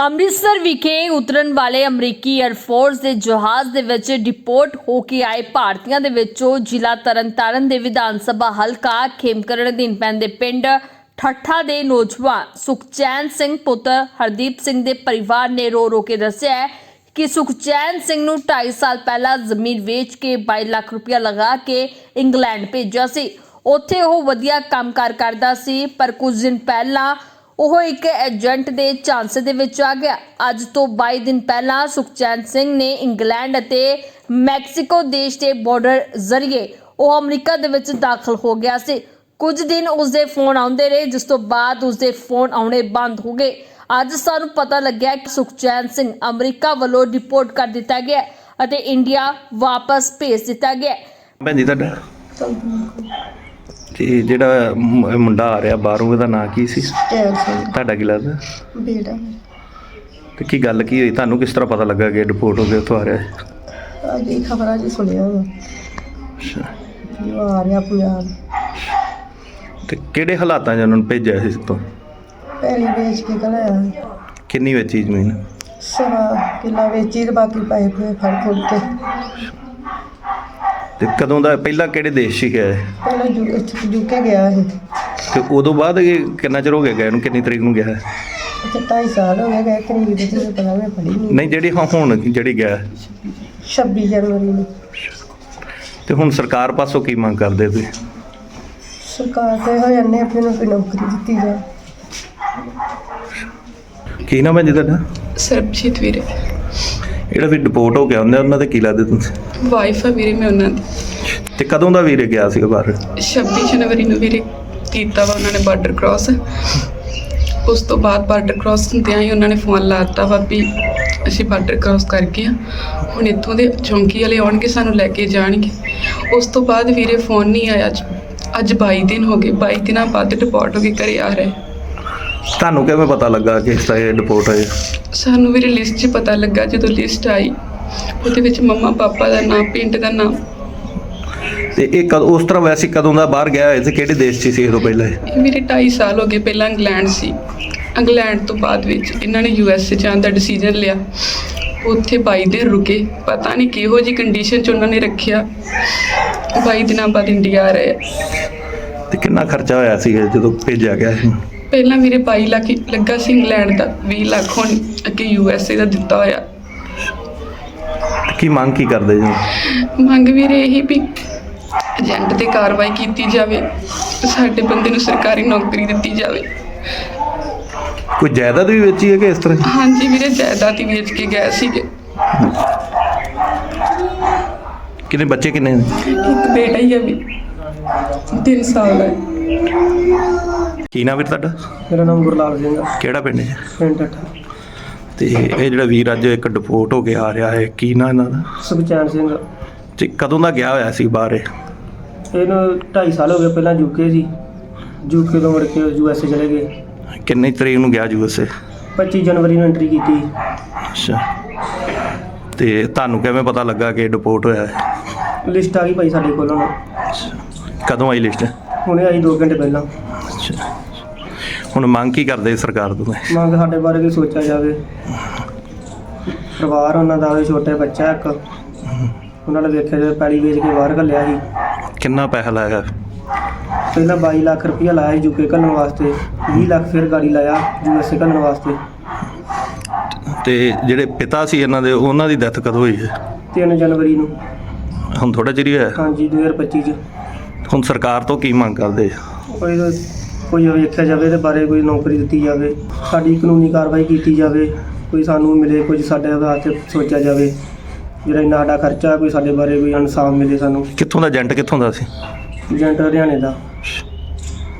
ਅੰਮ੍ਰਿਤਸਰ ਵਿਖੇ ਉਤਰਨ ਵਾਲੇ ਅਮਰੀਕੀ 에ਅਰਫੋਰਸ ਦੇ ਜਹਾਜ਼ ਦੇ ਵਿੱਚ ਡਿਪੋਰਟ ਹੋ ਕੇ ਆਏ ਭਾਰਤੀਆਂ ਦੇ ਵਿੱਚੋਂ ਜ਼ਿਲ੍ਹਾ ਤਰਨਤਾਰਨ ਦੇ ਵਿਧਾਨ ਸਭਾ ਹਲਕਾ ਖੇਮਕਰਨ ਅਧੀਨ ਪੈਂਦੇ ਪਿੰਡ ਠੱਠਾ ਦੇ ਨੌਜਵਾਨ ਸੁਖਚੈਨ ਸਿੰਘ ਪੁੱਤਰ ਹਰਦੀਪ ਸਿੰਘ ਦੇ ਪਰਿਵਾਰ ਨੇ ਰੋ ਰੋ ਕੇ ਦੱਸਿਆ ਕਿ ਸੁਖਚੈਨ ਸਿੰਘ ਨੂੰ 2.5 ਸਾਲ ਪਹਿਲਾਂ ਜ਼ਮੀਨ ਵੇਚ ਕੇ 22 ਲੱਖ ਰੁਪਇਆ ਲਗਾ ਕੇ ਇੰਗਲੈਂਡ ਭੇਜਿਆ ਸੀ। ਉੱਥੇ ਉਹ ਵਧੀਆ ਕੰਮਕਾਰ ਕਰਦਾ ਸੀ, ਪਰ ਕੁਝ ਦਿਨ ਪਹਿਲਾਂ ਉਹ ਇੱਕ ਏਜੰਟ ਦੇ ਝਾਂਸੇ ਦੇ ਵਿੱਚ ਆ ਗਿਆ। ਅੱਜ ਤੋਂ 22 ਦਿਨ ਪਹਿਲਾਂ ਸੁਖਚੈਨ ਸਿੰਘ ਨੇ ਇੰਗਲੈਂਡ ਅਤੇ ਮੈਕਸੀਕੋ ਦੇਸ਼ ਦੇ ਬਾਰਡਰ ਜ਼ਰੀਏ ਉਹ ਅਮਰੀਕਾ ਦੇ ਵਿੱਚ ਦਾਖਲ ਹੋ ਗਿਆ ਸੀ। ਕੁਝ ਦਿਨ ਉਸਦੇ ਫੋਨ ਆਉਂਦੇ ਰਹੇ ਜਿਸ ਤੋਂ ਬਾਅਦ ਉਸਦੇ ਫੋਨ ਆਉਣੇ ਬੰਦ ਹੋ ਗਏ। ਅੱਜ ਸਾਨੂੰ ਪਤਾ ਲੱਗਿਆ ਕਿ ਸੁਖਚੈਨ ਸਿੰਘ ਅਮਰੀਕਾ ਵੱਲੋਂ ਡਿਪੋਰਟ ਕਰ ਦਿੱਤਾ ਗਿਆ ਅਤੇ ਇੰਡੀਆ ਵਾਪਸ ਭੇਜ ਦਿੱਤਾ ਗਿਆ। ਭੈਣ ਜੀ ਤੁਹਾਡਾ? ਤੇ ਜਿਹੜਾ ਮੁ- ਮੁੰਡਾ ਆ ਰਿਹਾ ਬਾਹਰੋਂ ਉਹਦਾ ਨਾਂ ਕੀ ਸੀ? ਸਿੰਘ। ਤੁਹਾਡਾ ਕੀ ਲੱਗਦਾ? ਬੇਟਾ ਤੇ ਕੀ ਗੱਲ ਕੀ ਹੋਈ? ਤੁਹਾਨੂੰ ਕਿਸ ਤਰ੍ਹਾਂ ਪਤਾ ਲੱਗਾ ਕਿ ਰਿਪੋਰਟ ਹੋ ਕੇ ਉੱਥੋਂ ਆ ਰਿਹਾ ਹੈ? ਅੱਜ ਇਹ ਖਬਰਾਂ 'ਚ ਸੁਣਿਆ ਅੱਛਾ। ਵੀ ਉਹ ਆ ਰਿਹਾ ਪੰਜਾਬ। ਤੇ ਕਿਹੜੇ ਹਾਲਾਤਾਂ 'ਚ ਉਹਨਾਂ ਨੂੰ ਭੇਜਿਆ ਸੀ ਤੋਂ? ਪਹਿਲੀ ਵੇਚ ਕੇ ਘਲਾਇਆ ਕਿੰਨੀ ਵੇਚੀ ਜ਼ਮੀਨ? ਸਵਾ ਕਿੱਲਾ ਵੇਚੀ ਤੇ ਬਾਕੀ ਪੈਸੇ ਪੂਏ ਫੜ ਫੁੜ ਕੇ। ਤੇ ਕਦੋਂ ਦਾ ਪਹਿਲਾਂ ਕਿਹੜੇ ਦੇਸ਼ 'ਚ ਗਿਆ? ਪਹਿਲਾਂ ਤੇ ਉਦੋਂ ਬਾਅਦ ਇਹ ਕਿੰਨਾ ਚਿਰ ਹੋ ਗਿਆ ਗਏ ਨੂੰ ਕਿੰਨੀ ਤਰੀਕ ਨੂੰ ਗਿਆ? ਹੈ? ਇੱਥੇ ਢਾਈ ਸਾਲ ਹੋ ਗਏ ਗਏ ਕਰੀਬ ਦੇ ਤੇ ਪਤਾ ਮੈਂ ਪੜੀ ਨਹੀਂ ਨਹੀਂ ਜਿਹੜੀ ਹਾਂ ਹੁਣ ਜਿਹੜੀ ਗਿਆ। 26 ਜਨਵਰੀ ਨੂੰ। ਤੇ ਹੁਣ ਸਰਕਾਰ ਪਾਸੋਂ ਕੀ ਮੰਗ ਕਰਦੇ ਤੁਸੀਂ? ਸਰਕਾਰ ਤੇ ਹੋ ਜਾਂਦੇ ਆਪਣੇ ਨੂੰ ਕੋਈ ਨੌਕਰੀ ਦਿੱਤੀ ਜਾਏ। ਕੀ ਨਾਮ ਹੈ ਜੀ ਤੁਹਾਡਾ? ਸਰਬਜੀਤ ਵੀਰੇ। ਜਿਹੜਾ ਵੀ ਡਿਪੋਰਟ ਹੋ ਗਿਆ ਹੁੰਦਾ ਉਹਨਾਂ ਦੇ ਕੀ ਲੱਗਦੇ ਤੁਸੀਂ ਵਾਈਫ ਆ ਵੀਰੇ ਮੈਂ ਉਹਨਾਂ ਦੀ। ਤੇ ਕਦੋਂ ਦਾ ਵੀਰੇ ਗਿਆ ਸੀਗਾ ਬਾਹਰ? 26 ਜਨਵਰੀ ਨੂੰ ਵੀਰੇ ਕੀਤਾ ਵਾ ਉਹਨਾਂ ਨੇ ਬਾਰਡਰ ਕ੍ਰਾਸ ਉਸ ਤੋਂ ਬਾਅਦ ਬਾਰਡਰ ਕ੍ਰਾਸ ਹੁੰਦਿਆਂ ਹੀ ਉਹਨਾਂ ਨੇ ਫੋਨ ਲਾਤਾ ਵਾ ਵੀ ਅਸੀਂ ਬਾਰਡਰ ਕ੍ਰਾਸ ਕਰ ਗਏ ਹਾਂ ਹੁਣ ਇੱਥੋਂ ਦੇ ਚੌਂਕੀ ਵਾਲੇ ਆਉਣਗੇ ਸਾਨੂੰ ਲੈ ਕੇ ਜਾਣਗੇ। ਉਸ ਤੋਂ ਬਾਅਦ ਵੀਰੇ ਫੋਨ ਨਹੀਂ ਆਇਆ। ਅੱਜ ਅੱਜ 22 ਦਿਨ ਹੋ ਗਏ। 22 ਦਿਨਾਂ ਬਾਅਦ ਡਿਪੋਰਟ ਹੋ ਕੇ ਘਰੇ ਆ ਰਹੇ। ਤੁਹਾਨੂੰ ਕਿਵੇਂ ਪਤਾ ਲੱਗਾ ਕਿ ਇਸ ਤਰ੍ਹਾਂ ਇਹ ਡਿਪੋਰਟ ਹੋਏ ਸਾਨੂੰ ਵੀਰੇ ਲਿਸਟ 'ਚ ਪਤਾ ਲੱਗਾ ਜਦੋਂ ਲਿਸਟ ਆਈ। ਉਹਦੇ ਵਿੱਚ ਮੰਮਾ ਪਾਪਾ ਦਾ ਨਾਮ ਪਿੰਡ ਦਾ ਨਾਮ। ਤੇ ਇਹ ਕਦ ਉਸ ਤਰ੍ਹਾਂ ਵੈਸੇ ਕਦੋਂ ਦਾ ਬਾਹਰ ਗਿਆ ਹੋਇਆ ਸੀ? ਕਿਹੜੇ ਦੇਸ਼ 'ਚ ਸੀ ਇਹ ਤੋਂ ਪਹਿਲਾਂ? ਇਹ? ਇਹ ਮੇਰੇ 2.5 ਸਾਲ ਹੋ ਗਏ ਪਹਿਲਾਂ ਇੰਗਲੈਂਡ ਸੀ। ਇੰਗਲੈਂਡ ਤੋਂ ਬਾਅਦ ਵਿੱਚ ਇਹਨਾਂ ਨੇ ਯੂ ਐਸ ਏ ਜਾਣ ਦਾ ਡਿਸੀਜਨ ਲਿਆ। ਉੱਥੇ 22 ਦਿਨ ਰੁਕੇ। ਪਤਾ ਨਹੀਂ ਕਿਹੋ ਜੀ ਕੰਡੀਸ਼ਨ 'ਚ ਉਹਨਾਂ ਨੇ ਰੱਖਿਆ। 22 ਦਿਨਾਂ ਬਾਅਦ ਇੰਡੀਆ ਆ ਰਹੇ ਆ। ਤੇ ਕਿੰਨਾ ਖਰਚਾ ਹੋਇਆ ਸੀ ਜਦੋਂ ਭੇਜਿਆ ਗਿਆ ਸੀ? ਪਹਿਲਾਂ ਮੇਰੇ 22 ਲੱਖ ਲੱਗਾ ਸੀ ਇੰਗਲੈਂਡ ਦਾ 20 ਲੱਖ ਹੁਣ ਅੱਗੇ ਯੂ ਐਸ ਏ ਦਾ ਦਿੱਤਾ ਹੋਇਆ। ਕੀ ਮੰਗ ਕੀ ਕਰਦੇ ਜੀ? ਮੰਗ ਵੀਰੇ ਇਹੀ ਵੀ ਏਜੰਟ ਤੇ ਕਾਰਵਾਈ ਕੀਤੀ ਜਾਵੇ ਸਾਡੇ ਬੰਦੇ ਨੂੰ ਸਰਕਾਰੀ ਨੌਕਰੀ ਦਿੱਤੀ ਜਾਵੇ। ਕੋਈ ਜਾਇਦਾਦ ਵੀ ਵੇਚੀ ਹੈ ਕਿ ਇਸ ਤਰ੍ਹਾਂ? ਹਾਂਜੀ ਵੀਰੇ ਜਾਇਦਾਦ ਹੀ ਵੇਚ ਕੇ ਗਏ ਸੀਗੇ। ਕਿੰਨੇ ਬੱਚੇ ਕਿੰਨੇ ਨੇ? ਇੱਕ ਬੇਟਾ ਹੀ ਆ ਵੀ 3 ਸਾਲ ਦਾ ਹੈ। ਕੀ ਨਾਮ ਵੀਰ ਤੁਹਾਡਾ? ਮੇਰਾ ਨਾਮ ਗੁਰਲਾਲ ਸਿੰਘ ਆ ਕਿਹੜਾ ਪਿੰਡ ਹੈ? ਪਿੰਡ ਠੱਠਾ ਤੇ ਇਹ ਜਿਹੜਾ ਵੀਰ ਅੱਜ ਇੱਕ ਡਿਪੋਰਟ ਹੋ ਕੇ ਆ ਰਿਹਾ ਹੈ ਕੀ ਨਾਂ ਇਹਨਾਂ ਦਾ? ਸੁਖਚੈਨ ਸਿੰਘ। ਤੇ ਕਦੋਂ ਦਾ ਗਿਆ ਹੋਇਆ ਸੀ ਬਾਹਰ ਇਹ? ਇਹਨੂੰ 2.5 ਸਾਲ ਹੋ ਗਏ ਪਹਿਲਾਂ ਯੂਕੇ ਸੀ। ਯੂਕੇ ਤੋਂ ਮੁੜ ਕੇ ਯੂ ਐਸ ਏ ਚਲੇ ਗਏ। ਕਿੰਨੀ ਤਰੀਕ ਨੂੰ ਗਿਆ ਯੂਐਸਏ 25 ਜਨਵਰੀ ਨੂੰ ਐਂਟਰੀ ਕੀਤੀ। ਅੱਛਾ। ਤੇ ਤੁਹਾਨੂੰ ਕਿਵੇਂ ਪਤਾ ਲੱਗਾ ਕਿ ਡਿਪੋਰਟ ਹੋਇਆ ਹੈ? ਲਿਸਟ ਆ ਗਈ ਭਾਈ ਸਾਡੇ ਕੋਲ। ਹੁਣ ਕਦੋਂ ਆਈ ਲਿਸਟ? ਹੁਣੇ ਆਈ 2 ਘੰਟੇ ਪਹਿਲਾਂ। ਹੁਣ ਮੰਗ ਕੀ ਕਰਦੇ ਸਰਕਾਰ ਤੋਂ? ਮੰਗ ਸਾਡੇ ਬਾਰੇ ਵੀ ਸੋਚਿਆ ਜਾਵੇ। ਪਰਿਵਾਰ ਉਹਨਾਂ ਦਾ ਵੀ ਛੋਟੇ ਬੱਚਾ ਇੱਕ। ਉਹਨਾਂ ਨੇ ਵੇਖਿਆ ਜਦੋਂ ਪੈਲੀ ਵੇਚ ਕੇ ਬਾਹਰ ਘੱਲਿਆ ਸੀ। ਕਿੰਨਾ ਪੈਸਾ ਲਾਇਆ? ਪਹਿਲਾਂ 22 ਲੱਖ ਰੁਪਇਆ ਲਾਇਆ ਯੂਕੇ ਘੱਲਣ ਵਾਸਤੇ। 20 ਲੱਖ ਫਿਰ ਗਾੜੀ ਲਾਇਆ ਯੂਐਸਏ ਘੱਲਣ ਵਾਸਤੇ। ਤੇ ਜਿਹੜੇ ਪਿਤਾ ਸੀ ਇਹਨਾਂ ਦੇ ਉਹਨਾਂ ਦੀ ਡੈਥ ਕਦੋਂ ਹੋਈ ਹੈ? 3 ਜਨਵਰੀ ਨੂੰ। ਹੁਣ ਥੋੜਾ ਚਿਰ ਹੀ ਹੋਇਆ। ਹਾਂਜੀ 2025 ਚ। ਹੁਣ ਸਰਕਾਰ ਤੋਂ ਕੀ ਮੰਗ ਕਰਦੇ ਕੋਈ ਕੋਈ ਵੇਖਿਆ ਜਾਵੇ ਤੇ ਬਾਰੇ ਕੋਈ ਨੌਕਰੀ ਦਿੱਤੀ ਜਾਵੇ ਸਾਡੀ ਕਾਨੂੰਨੀ ਕਾਰਵਾਈ ਕੀਤੀ ਜਾਵੇ ਕੋਈ ਸਾਨੂੰ ਮਿਲੇ ਕੁਝ ਸਾਡੇ ਵਾਸਤੇ ਸੋਚਿਆ ਜਾਵੇ ਜਿਹੜਾ ਇੰਨਾ ਸਾਡਾ ਖਰਚਾ ਕੋਈ ਸਾਡੇ ਬਾਰੇ ਕੋਈ ਇਨਸਾਫ ਮਿਲੇ ਸਾਨੂੰ। ਕਿੱਥੋਂ ਦਾ ਏਜੰਟ ਕਿੱਥੋਂ ਦਾ ਸੀ? ਏਜੰਟ ਹਰਿਆਣੇ ਦਾ।